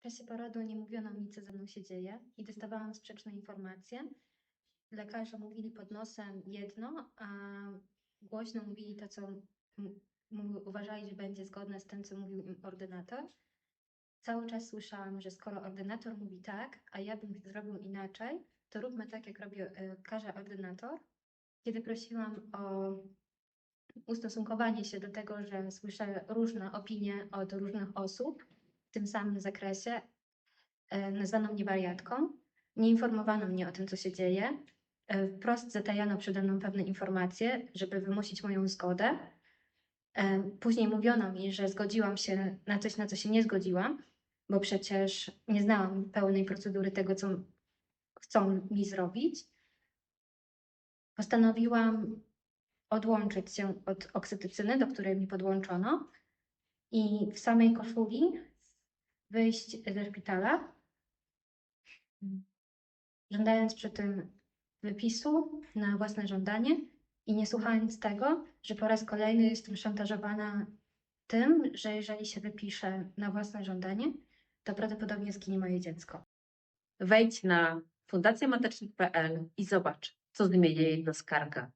W czasie porodu nie mówiono mi, co ze mną się dzieje i dostawałam sprzeczne informacje. Lekarze mówili pod nosem jedno, a głośno mówili to, co uważali, że będzie zgodne z tym, co mówił im ordynator. Cały czas słyszałam, że skoro ordynator mówi tak, a ja bym zrobił inaczej, to róbmy tak, jak robi, e, każe ordynator. Kiedy prosiłam o ustosunkowanie się do tego, że słyszę różne opinie od różnych osób tym samym zakresie, e, nazwano mnie wariatką. Nie informowano mnie o tym, co się dzieje. E, Wprost zatajano przede mną pewne informacje, żeby wymusić moją zgodę. E, Później mówiono mi, że zgodziłam się na coś, na co się nie zgodziłam, bo przecież nie znałam pełnej procedury tego, co chcą mi zrobić. Postanowiłam odłączyć się od oksytocyny, do której mi podłączono i w samej koszuli wyjść ze szpitala, żądając przy tym wypisu na własne żądanie i nie słuchając tego, że po raz kolejny jestem szantażowana tym, że jeżeli się wypiszę na własne żądanie, to prawdopodobnie zginie moje dziecko. Wejdź na fundacjamatecznik.pl i zobacz, co zmienia jedna skarga.